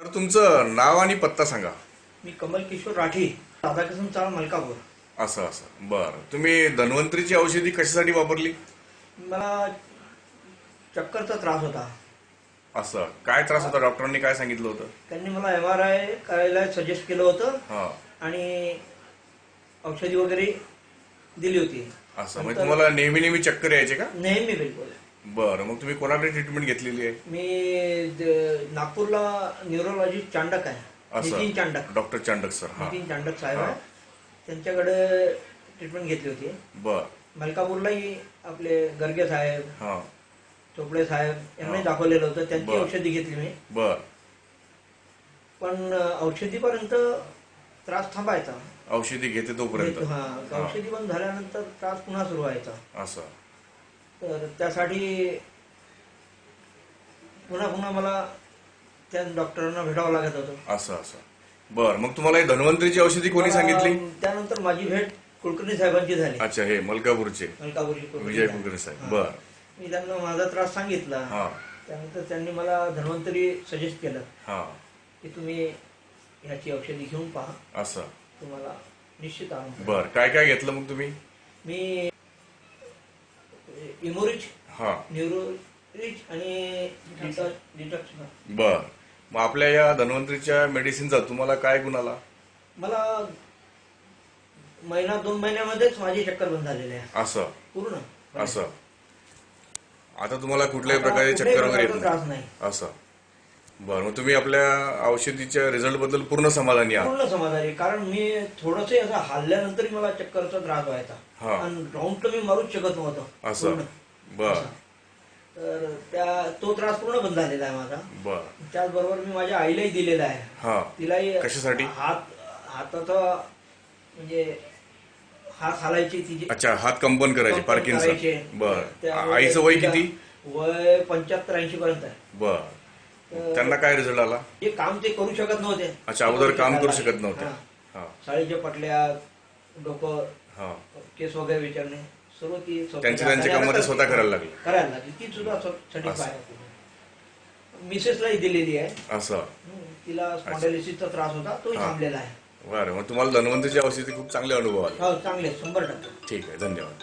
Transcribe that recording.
तर तुमचं नाव आणि पत्ता सांगा. मी कमल किशोर राठी राधाकृष्ण चाळ मलकापूर. असं असं. बरं. तुम्ही धन्वंतरीची औषधी कशासाठी वापरली? मला चक्करचा त्रास होता. असं. काय त्रास होता? डॉक्टरांनी काय सांगितलं होतं? त्यांनी मला एम आर आय करायला सजेस्ट केलं होतं. हा. आणि औषधी वगैरे दिली होती. असं. म्हणजे तुम्हाला नेहमी नेहमी चक्कर यायचे का? नेहमी बिलकुल. बरं मग तुम्ही कोणाकडे ट्रीटमेंट घेतलेली आहे? मी द- नागपूरला न्यूरोलॉजिस्ट चांडक आहे. असं. Nitin Chandak. Doctor Chandak sir. हा. नितीन चांडक साहेब. आहे. त्यांच्याकडे ट्रीटमेंट घेतली होती. बर. मलकापूरलाही आपले गर्गे साहेब हा. चोपडे साहेब यांनाही हा. दाखवलेलं होतं. त्यांची बरं. औषधी घेतली मी. बर. पण औषधीपर्यंत त्रास थांबायचा. औषधी घेते तोपर्यंत. हा. हा. औषधी बंद झाल्यानंतर त्रास पुन्हा सुरू व्हायचा. असं. तर त्यासाठी पुन्हा पुन्हा मला त्या डॉक्टरांना भेटावं लागत होतं. असं असं. बर मग तुम्हाला ही धन्वंतरीची औषधी कोणी सांगितली? त्यानंतर माझी भेट कुलकर्णी साहेबांची झाली. अच्छा हे मलकापूरचे. मलकापुरी कुलकर्णी विजय. कुलकर्णी साहेब. बर. मी त्यांना माझा त्रास सांगितला. हा. त्यानंतर त्यांनी मला धन्वंतरी सजेस्ट केलं. हा. की तुम्ही ह्याची औषधी घेऊन पहा. असं. तुम्हाला निश्चित पडेल. बर काय काय घेतलं मग तुम्ही? मी इमोरिच हा. न्यूरोरिच आणि डिटॉक्स. बर. मग आपल्या या धन्वंतरीच्या मेडिसिनचा तुम्हाला काय गुण आला? मला महिना दोन महिन्यामध्येच माझी चक्कर बंद झालेली आहे. असं. पूर्ण. असं. आता तुम्हाला कुठल्याही प्रकारचे चक्कर वगैरे येत प्रकारचा नाही. त्रास नाही. असं. बरं मग तुम्ही आपल्या औषधीच्या रिझल्टबद्दल पूर्ण समाधानी आहात. पूर्ण समाधानी कारण मी थोडस असं हल्ल्यानंतरही मला चक्करचा त्रास व्हायचा. हा. आणि राऊंड तर मी मारूच शकत नव्हतो. असं. पूर्ण. बर. असं. तर त्या तो त्रास पूर्ण बंद झालेला आहे माझा. बर. त्याचबरोबर मी माझ्या आईलाही दिलेला आहे. हा. तिलाही कशासाठी? हात हाताचा म्हणजे हात हालायची तिची अच्छा हात कंपन करायचे करायचे. पार्किन्सन बर. त्यामुळे आईचं वय तिला किती? वय पंच्याहत्तर ऐंशी पर्यंत आहे. बर. त्यांना काय रिझल्ट आला? जे काम ते करू शकत नव्हते. अच्छा अगोदर काम करू शकत नव्हते. हा. हा साडीच्या पटल्या डोकं हा. केस वगैरे विचारणे सर्व ती स्वतःच्या त्यांची त्यांची हाताने कामं ते आता स्वतः करायला लागली. करायला लागली. ती सुद्धा मिसेसलाही दिलेली आहे. असं. तिला स्पॉन्डेलिसिसचा त्रास होता तोही हा. थांबलेला आहे. बरं मग तुम्हाला धन्वंतरीची औषधी खूप चांगले अनुभव आले. हो चांगले शंभर टक्के. ठीक आहे धन्यवाद.